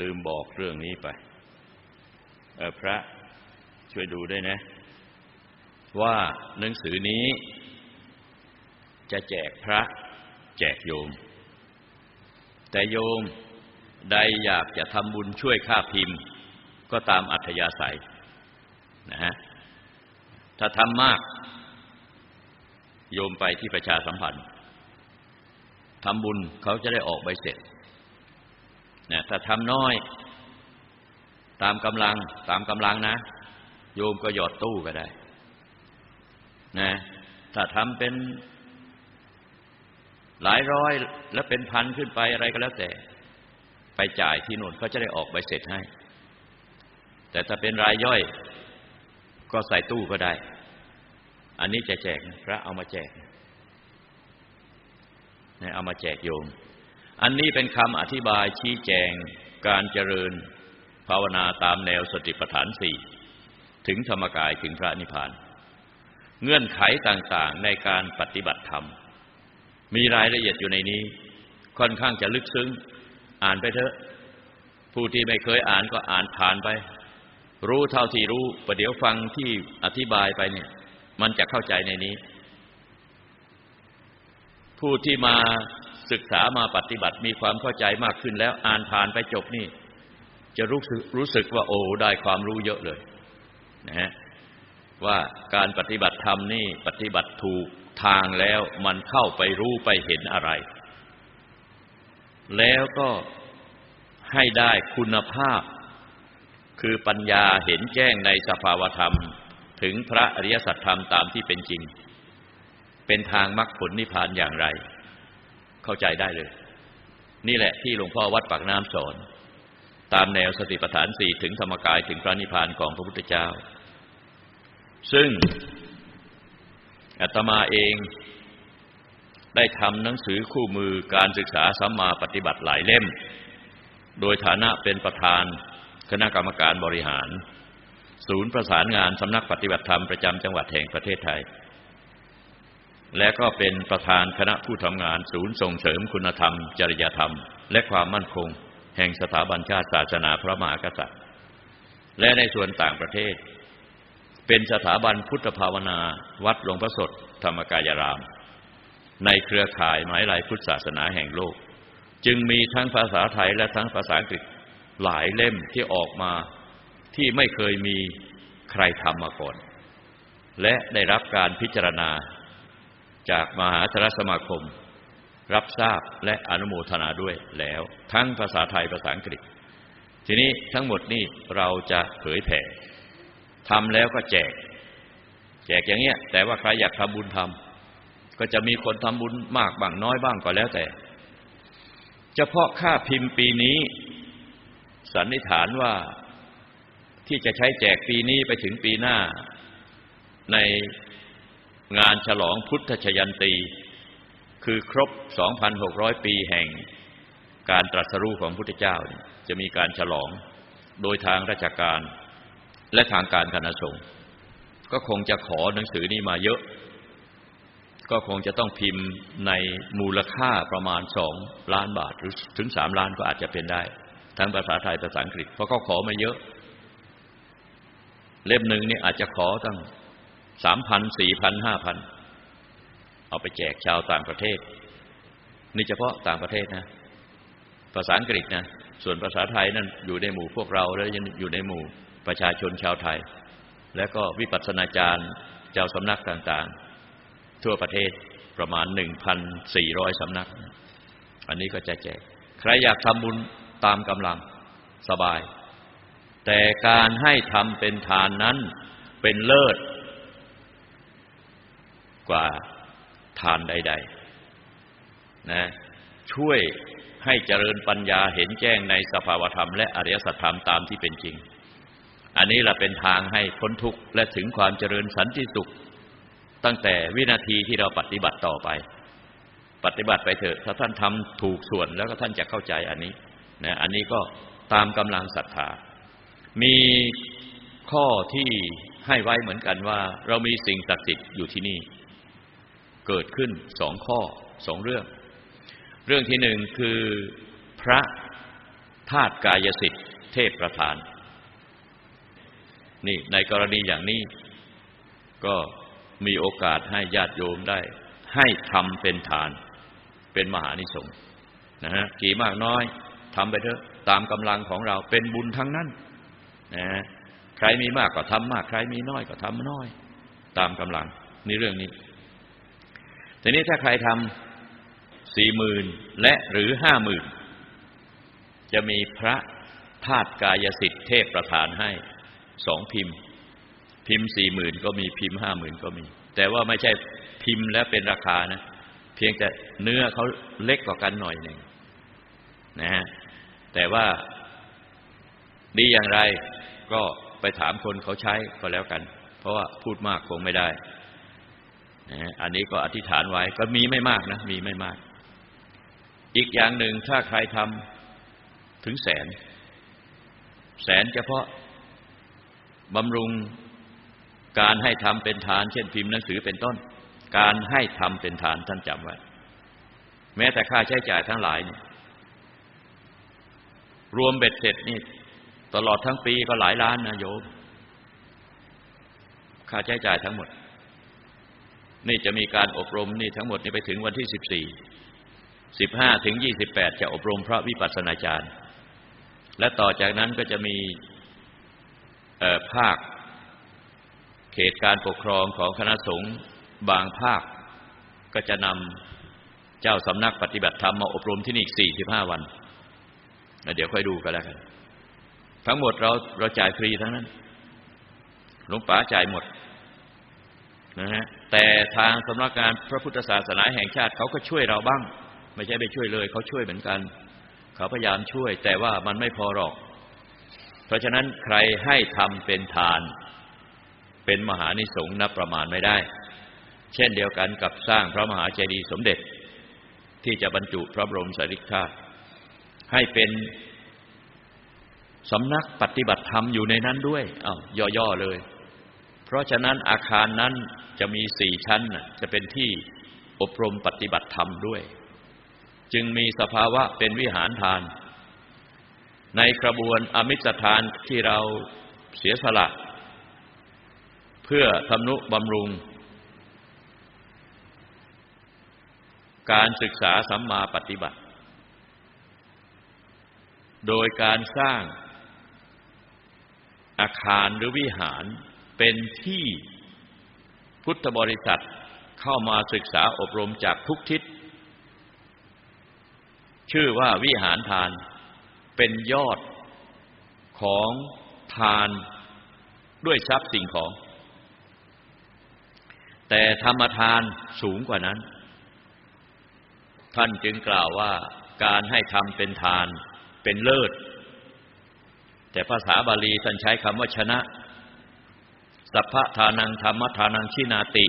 ลืมบอกเรื่องนี้ไปเออพระช่วยดูด้วยนะ ว่าหนังสือนี้ จะแจกพระ แจกโยม แต่โยมใดอยากจะทำบุญช่วยค่าพิมพ์ ก็ตามอัธยาศัยนะฮะถ้าทำมาก โยมไปที่ประชาสัมพันธ์ทำบุญเขาจะได้ออกใบเสร็จ นะถ้าทำน้อย ตามกำลัง ตามกำลังนะ โยมก็หยอดตู้ก็ได้นะถ้าทำเป็นหลายร้อยแล้วเป็นพันขึ้นไปอะไรก็แล้วแต่ ไปจ่ายที่โน่นเขาจะได้ออกใบเสร็จให้ แต่ถ้าเป็นรายย่อย ก็ใส่ตู้ก็ได้ อันนี้จะแจกพระเอามาแจกนะเอามาแจกโยม อันนี้เป็นคำอธิบายชี้แจงการเจริญภาวนาตามแนวสติปัฏฐานสี่ถึงธรรมกายถึงพระนิพพาน เงื่อนไขต่างๆในการปฏิบัติธรรม มีรายละเอียดอยู่ในนี้ ค่อนข้างจะลึกซึ้ง อ่านไปเถอะ ผู้ที่ไม่เคยอ่านก็อ่านผ่านไป รู้เท่าที่รู้ประเดี๋ยวฟังที่อธิบายไปเนี่ย มันจะเข้าใจในนี้ ผู้ที่มา ศึกษามาปฏิบัติมีความเข้าใจมากขึ้นแล้วอ่านผ่านไปจบนี่ จะรู้สึกรู้สึกว่าโอ้ได้ความรู้เยอะเลยนะฮะว่าการปฏิบัติธรรมนี่ปฏิบัติถูกทางแล้วมันเข้าไปรู้ไปเห็นอะไร แล้วก็ให้ได้คุณภาพ คือปัญญาเห็นแจ้งในสภาวธรรม ถึงพระอริยสัจธรรมตามที่เป็นจริง เป็นทางมรรคผลนิพพานอย่างไร เข้าใจได้เลย นี่แหละที่หลวงพ่อวัดปากน้ำสอน ตามแนวสติปัฏฐานสี่ถึงธรรมกายถึงพระนิพพานของพระพุทธเจ้า ซึ่งอาตมาเองได้ทำหนังสือคู่มือการศึกษาสัมมาปฏิบัติหลายเล่ม โดยฐานะเป็นประธานคณะกรรมการบริหาร ศูนย์ประสานงานสำนักปฏิบัติธรรมประจำจังหวัดแห่งประเทศไทย และก็เป็นประธานคณะผู้ทำงานศูนย์ส่งเสริมคุณธรรม จริยธรรม และความมั่นคง แห่งสถาบันชาติศาสนาพระมหากษัตริย์ และในส่วนต่างประเทศ เป็นสถาบันพุทธภาวนา วัดหลวงพระสดธรรมกายราม ในเครือข่ายหมายหลายพุทธศาสนาแห่งโลก จึงมีทั้งภาษาไทยและทั้งภาษาอังกฤษหลายเล่มที่ออกมาที่ไม่เคยมีใครทำมาก่อน และได้รับการพิจารณา จากมหาธรสมาคม รับทราบและอนุโมทนาด้วยแล้ว ทั้งภาษาไทยภาษาอังกฤษ ทีนี้ทั้งหมดนี้เราจะเผยแผ่ทำแล้วก็แจก แจกอย่างเงี้ย แต่ว่าใครอยากทำบุญทำก็จะมีคนทำบุญมากบ้างน้อยบ้างก็แล้วแต่ เฉพาะค่าพิมพ์ปีนี้สันนิษฐานว่าที่จะใช้แจกปีนี้ไปถึงปีหน้า ใน งานฉลองพุทธชยันตี คือครบ 2,600 ปีแห่ง การตรัสรู้ของพุทธเจ้า จะมีการฉลองโดยทางราชการและทางการคณะสงฆ์ก็คงจะขอหนังสือนี้มาเยอะ ก็คงจะต้องพิมพ์ในมูลค่าประมาณสองล้านบาทหรือถึงสามล้านก็อาจจะเป็นได้ ทั้งภาษาไทยภาษาอังกฤษเพราะเขาขอมาเยอะ เล่มหนึ่งนี่อาจจะขอตั้ง สามพันสี่พันห้าพันเอาไปแจกชาวต่างประเทศ นี่เฉพาะต่างประเทศนะ ภาษาอังกฤษนะ ส่วนภาษาไทยนั่นอยู่ในหมู่พวกเราแล้วยังอยู่ในหมู่ประชาชนชาวไทย และก็วิปัสสนาจารย์เจ้าสำนักต่างๆ ทั่วประเทศประมาณ1,400สำนัก อันนี้ก็จะแจก ใครอยากทำบุญตามกำลังสบาย แต่การให้ทำเป็นทานนั้นเป็นเลิศ กว่าทานใด ๆ นะ ช่วยให้เจริญปัญญาเห็นแจ้งในสภาวธรรม และอริยสัจธรรมตามที่เป็นจริง อันนี้แหละเป็นทางให้พ้นทุกข์และถึงความเจริญสันติสุข ตั้งแต่วินาทีที่เราปฏิบัติต่อไป ปฏิบัติไปเถอะถ้าท่านทำถูกส่วนแล้วก็ท่านจะเข้าใจอันนี้นะอันนี้ก็ตามกำลังศรัทธา มีข้อที่ให้ไว้เหมือนกันว่า เรามีสิ่งศักดิ์สิทธิ์อยู่ที่นี่ เกิดขึ้นสองข้อสองเรื่อง เรื่องที่หนึ่งคือพระธาตุกายสิทธิ์เทพประธาน นี่ในกรณีอย่างนี้ ก็มีโอกาสให้ญาติโยมได้ ให้ทำเป็นทานเป็นมหานิสงส์นะฮะกี่มากน้อยทำไปเถอะตามกำลังของเราเป็นบุญทั้งนั้นนะฮะใครมีมากก็ทำมาก ใครมีน้อยก็ทำน้อย ตามกำลังนี่เรื่องนี้ ทีนี้ถ้าใครทำสี่หมื่นและหรือห้าหมื่นจะมีพระธาตุกายสิทธิ์เทพประทานให้สองพิมพ์ พิมพ์สี่หมื่นก็มีพิมพ์ห้าหมื่นก็มี แต่ว่าไม่ใช่พิมพ์แล้วเป็นราคานะ เพียงแต่เนื้อเขาเล็กกว่ากันหน่อยหนึ่งนะฮะแต่ว่าดีอย่างไรก็ไปถามคนเขาใช้ก็แล้วกัน เพราะว่าพูดมากคงไม่ได้ อันนี้ก็อธิษฐานไว้ก็มีไม่มากนะ มีไม่มาก อีกอย่างหนึ่งถ้าใครทำถึงแสน แสนเฉพาะบำรุงการให้ทำเป็นทาน เช่นพิมพ์หนังสือเป็นต้น การให้ทำเป็นทานท่านจำไว้ แม้แต่ค่าใช้จ่ายทั้งหลายเนี่ยรวมเบ็ดเสร็จนี่ตลอดทั้งปีก็หลายล้านนะโยม ค่าใช้จ่ายทั้งหมด นี่จะมีการอบรมนี่ทั้งหมดนี่ไปถึงวันที่สิบสี่สิบห้าถึงยี่สิบแปดจะอบรมพระวิปัสสนาจารย์ และต่อจากนั้นก็จะมีภาค เขตการปกครองของคณะสงฆ์บางภาค ก็จะนำเจ้าสำนักปฏิบัติธรรมมาอบรมที่นี่อีกสี่สิบห้าวันเดี๋ยวค่อยดูกันแล้วกัน ทั้งหมดเราเราจ่ายฟรีทั้งนั้นหลวงป๋าจ่ายหมดนะฮะ แต่ทางสำนักงานพระพุทธศาสนาแห่งชาติเขาก็ช่วยเราบ้าง ไม่ใช่ไม่ช่วยเลย เขาช่วยเหมือนกัน เขาพยายามช่วย แต่ว่ามันไม่พอหรอก เพราะฉะนั้นใครให้ทำเป็นทาน เป็นมหานิสงส์นับประมาณไม่ได้ เช่นเดียวกันกับสร้างพระมหาเจดีย์สมเด็จ ที่จะบรรจุพระบรมสารีริกธาตุให้เป็นสำนักปฏิบัติธรรมอยู่ในนั้นด้วยอ้าวย่อๆเลย เพราะฉะนั้นอาคารนั้นจะมีสี่ชั้นจะเป็นที่อบรมปฏิบัติธรรมด้วย จึงมีสภาวะเป็นวิหารทาน ในกระบวนอมิสทานที่เราเสียสละ เพื่อทำนุบำรุง การศึกษาสัมมาปฏิบัติ โดยการสร้างอาคารหรือวิหาร เป็นที่พุทธบริษัทเข้ามาศึกษาอบรมจากทุกทิศ ชื่อว่าวิหารทานเป็นยอดของทานด้วยทรัพย์สิ่งของ แต่ธรรมทานสูงกว่านั้น ท่านจึงกล่าวว่าการให้ทำเป็นทานเป็นเลิศ แต่ภาษาบาลีท่านใช้คำว่าชนะ สัพพทานังธรรมทานังชินาติ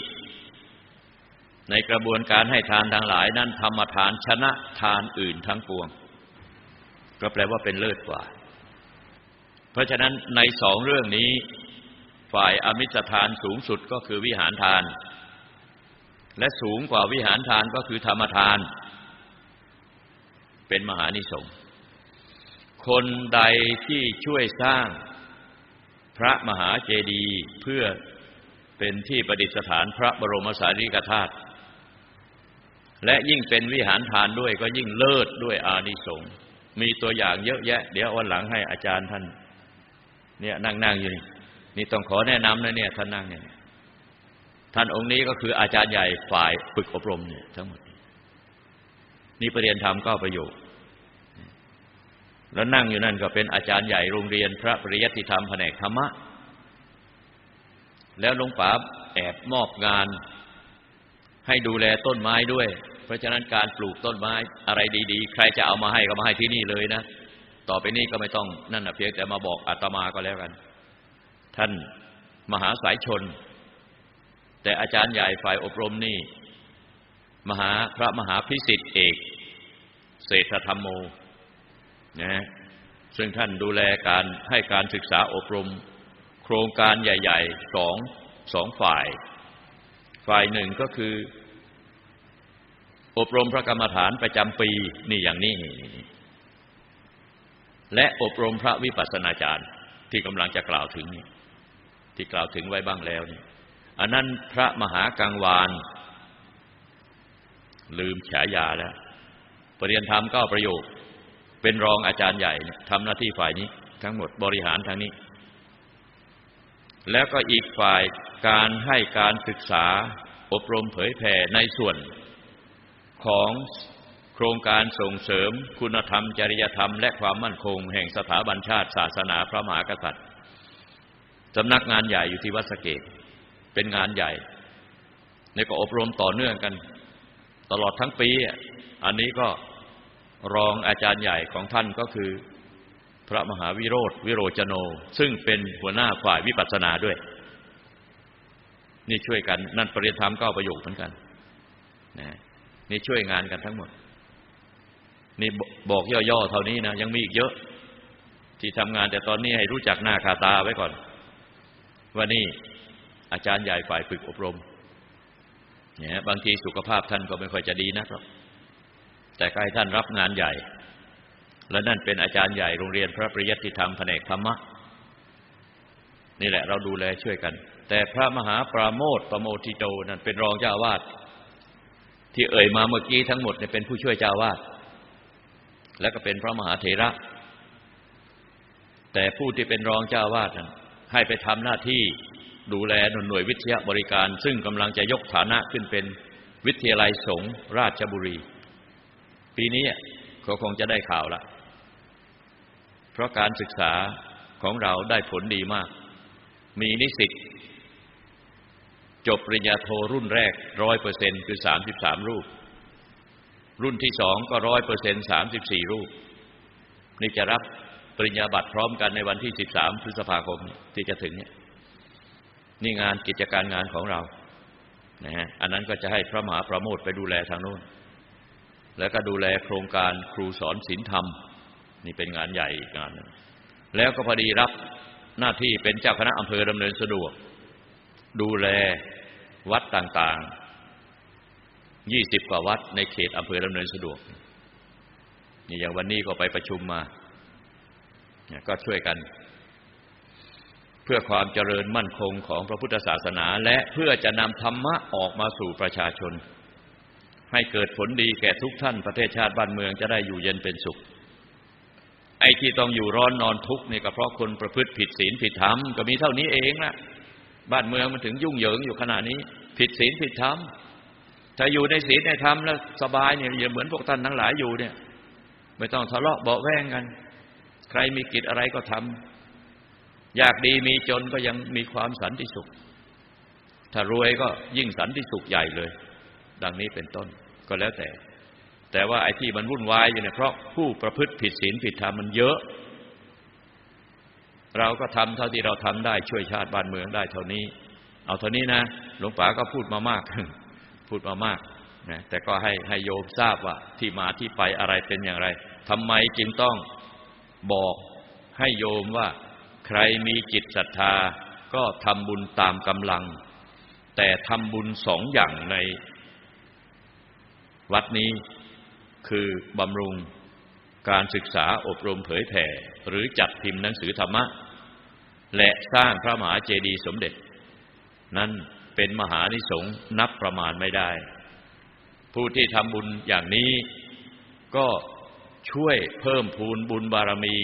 ในกระบวนการให้ทานทั้งหลายนั้นธรรมทานชนะทานอื่นทั้งปวง ก็แปลว่าเป็นเลิศกว่า เพราะฉะนั้นในสองเรื่องนี้ ฝ่ายอมิสทานสูงสุดก็คือวิหารทาน และสูงกว่าวิหารทานก็คือธรรมทาน เป็นมหานิสงคนใดที่ช่วยสร้าง พระมหาเจดีย์เพื่อเป็นที่ประดิษฐานพระบรมสารีริกธาตุและยิ่งเป็นวิหารทานด้วยก็ยิ่งเลิศด้วยอานิสงส์มีตัวอย่างเยอะแยะ เดี๋ยววันหลังให้อาจารย์ท่าน เนี่ยนั่งนั่งอยู่นี่นี่ต้องขอแนะนำนะเนี่ยท่านนั่งเนี่ยท่านองค์นี้ก็คืออาจารย์ใหญ่ฝ่ายฝึกอบรมเนี่ยทั้งหมดนี่ประเรียนธรรมก็ประโยชน์ แล้วนั่งอยู่นั่นก็เป็นอาจารย์ใหญ่โรงเรียนพระปริยัติธรรมแผนกธรรมะ แล้วหลวงป๋าแอบมอบงาน ให้ดูแลต้นไม้ด้วย เพราะฉะนั้นการปลูกต้นไม้อะไรดี ๆ ใครจะเอามาให้ก็มาให้ที่นี่เลยนะ ต่อไปนี้ก็ไม่ต้องนั่นนะเพียงแต่มาบอกอาตมาก็แล้วกัน ท่านมหาสายชน แต่อาจารย์ใหญ่ฝ่ายอบรมนี่ มหาพระมหาพิสิทธิเอก เศรษฐธรรมโม นะซึ่งท่านดูแลการให้การศึกษาอบรม โครงการใหญ่ๆสองสองฝ่าย ฝ่ายหนึ่งก็คือ อบรมพระกรรมฐานประจำปีนี่อย่างนี้ และอบรมพระวิปัสสนาจารย์ที่กำลังจะกล่าวถึงนี่ที่กล่าวถึงไว้บ้างแล้วนี่อันนั้นพระมหากังวาน ลืมฉายาแล้วปรริยนธรรมก็ประโยค เป็นรองอาจารย์ใหญ่ทำหน้าที่ฝ่ายนี้ ทั้งหมดบริหารทางนี้ แล้วก็อีกฝ่ายการให้การศึกษาอบรมเผยแผ่ในส่วนของโครงการส่งเสริมคุณธรรม จริยธรรม และความมั่นคง แห่งสถาบันชาติ ศาสนาพระมหากษัตริย์สำนักงานใหญ่อยู่ที่วัดสเกดเป็นงานใหญ่ในก็อบรมต่อเนื่องกัน ตลอดทั้งปี อันนี้ก็ รองอาจารย์ใหญ่ของท่านก็คือ พระมหาวิโรธวิโรจโน ซึ่งเป็นหัวหน้าฝ่ายวิปัสสนาด้วย นี่ช่วยกันนั่นปริยธรรมก็ประโยคเหมือนกันนะนี่ช่วยงานกันทั้งหมด นี่บอกย่อๆเท่านี้นะยังมีอีกเยอะ ที่ทำงานแต่ตอนนี้ให้รู้จักหน้าคาตาไว้ก่อน ว่านี่อาจารย์ใหญ่ฝ่ายฝึกอบรมเนี่ยบางทีสุขภาพท่านก็ไม่ค่อยจะดีนะครับ แต่ก็ให้ท่านรับงานใหญ่ และนั่นเป็นอาจารย์ใหญ่โรงเรียนพระปริยัติธรรมแผนกธรรมะนี่แหละเราดูแลช่วยกัน แต่พระมหาปราโมทประโมทิโตนั่นเป็นรองเจ้าวาดที่เอ่ยมาเมื่อกี้ทั้งหมดเนี่ยเป็นผู้ช่วยเจ้าวาดและก็เป็นพระมหาเถระ แต่ผู้ที่เป็นรองเจ้าวาดนั้นให้ไปทำหน้าที่ดูแลหน่วยวิทยาบริการ ซึ่งกำลังจะยกฐานะขึ้นเป็นวิทยาลัยสงฆ์ราชบุรี ปีนี้เขาคงจะได้ข่าวละเพราะการศึกษาของเราได้ผลดีมาก มีนิสิตจบปริญญาโทรุ่นแรกร้อยเปอร์เซ็นคือสามสิบสามรูป รุ่นที่สองก็ร้อยเปอร์เซ็นสามสิบสี่รูป นี่จะรับปริญญาบัตรพร้อมกันในวันที่สิบสามพฤษภาคมที่จะถึงเนี่ยนี่งานกิจการงานของเรานะฮะอันนั้นก็จะให้พระมหาประโมทไปดูแลทางโน้น แล้วก็ดูแลโครงการครูสอนศีลธรรม นี่เป็นงานใหญ่อีกงานนึงแล้วก็พอดีรับหน้าที่เป็นเจ้าคณะอำเภอดำเนินสะดวก ดูแลวัดต่างๆยี่สิบกว่าวัดในเขตอำเภอดำเนินสะดวก นี่อย่างวันนี้ก็ไปประชุมมาก็ช่วยกัน เพื่อความเจริญมั่นคงของพระพุทธศาสนา และเพื่อจะนำธรรมะออกมาสู่ประชาชน ให้เกิดผลดีแก่ทุกท่านประเทศชาติบ้านเมืองจะได้อยู่เย็นเป็นสุข ไอ้ที่ต้องอยู่ร้อนนอนทุกข์นี่ก็เพราะคนประพฤติผิดศีลผิดธรรมก็มีเท่านี้เองนะบ้านเมืองมันถึงยุ่งเหยิงอยู่ขณะนี้ ผิดศีลผิดธรรมถ้าอยู่ในศีลในธรรมแล้วสบายเนี่ยอย่าเหมือนพวกท่านทั้งหลายอยู่เนี่ย ไม่ต้องทะเลาะเบาแวงกัน ใครมีกิจอะไรก็ทำอยากดีมีจนก็ยังมีความสันติสุข ถ้ารวยก็ยิ่งสันติสุขใหญ่เลย ดังนี้เป็นต้นก็แล้วแต่ แต่ว่าไอ้ที่มันวุ่นวายอยู่เนี่ยเพราะผู้ประพฤติผิดศีลผิดธรรมมันเยอะ เราก็ทำเท่าที่เราทำได้ช่วยชาติบ้านเมืองได้เท่านี้ เอาเท่านี้นะหลวงป๋าก็พูดมามาก พูดมามากนะแต่ก็ให้ให้โยมทราบว่าที่มาที่ไปอะไรเป็นอย่างไรทำไมจึงต้องบอกให้โยมว่าใครมีจิตศรัทธาก็ทำบุญตามกำลัง แต่ทำบุญสองอย่างใน วัดนี้คือบำรุงการศึกษาอบรมเผยแผ่ หรือจัดพิมพ์หนังสือธรรมะ และสร้างพระมหาเจดีย์สมเด็จ นั้นเป็นมหานิสงส์นับประมาณไม่ได้ ผู้ที่ทำบุญอย่างนี้ก็ช่วยเพิ่มพูนบุญบารมี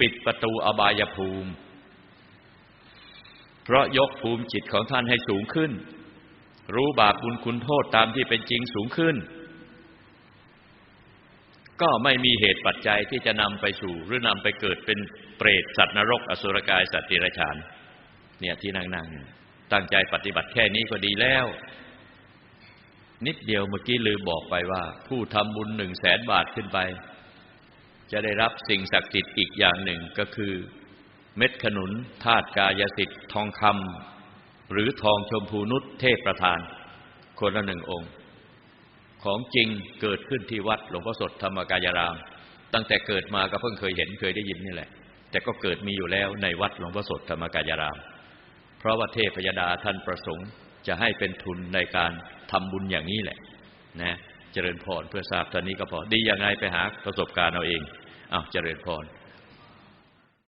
ปิดประตูอบายภูมิ เพราะยกภูมิจิตของท่านให้สูงขึ้น รู้บาปบุญคุณโทษตามที่เป็นจริงสูงขึ้น ก็ไม่มีเหตุปัจจัยที่จะนำไปสู่ หรือนำไปเกิดเป็นเปรตสัตว์นรก อสุรกายสัตว์ติรฉาน เนี่ยที่นั่งๆตั้งใจปฏิบัติแค่นี้ก็ดีแล้ว นิดเดียวเมื่อกี้ลืมบอกไปว่า ผู้ทำบุญหนึ่งแสนบาทขึ้นไป จะได้รับสิ่งศักดิ์สิทธิ์อีกอย่างหนึ่งก็คือ เม็ดขนุนธาตุกายสิทธิ์ทองคำหรือทองชมพูนุชเทพประธาน คนละหนึ่งองค์ ของจริงเกิดขึ้นที่วัดหลวงพ่อสดธรรมกายราม ตั้งแต่เกิดมาก็เพิ่งเคยเห็นเคยได้ยินนี่แหละ แต่ก็เกิดมีอยู่แล้วในวัดหลวงพ่อสดธรรมกายราม เพราะว่าเทพยดาท่านประสงค์จะให้เป็นทุนในการทำบุญอย่างนี้แหละ นะเจริญพรเพื่อทราบตอนนี้ก็พอดียังไงไปหาประสบการณ์เอาเองอ้าวเจริญพร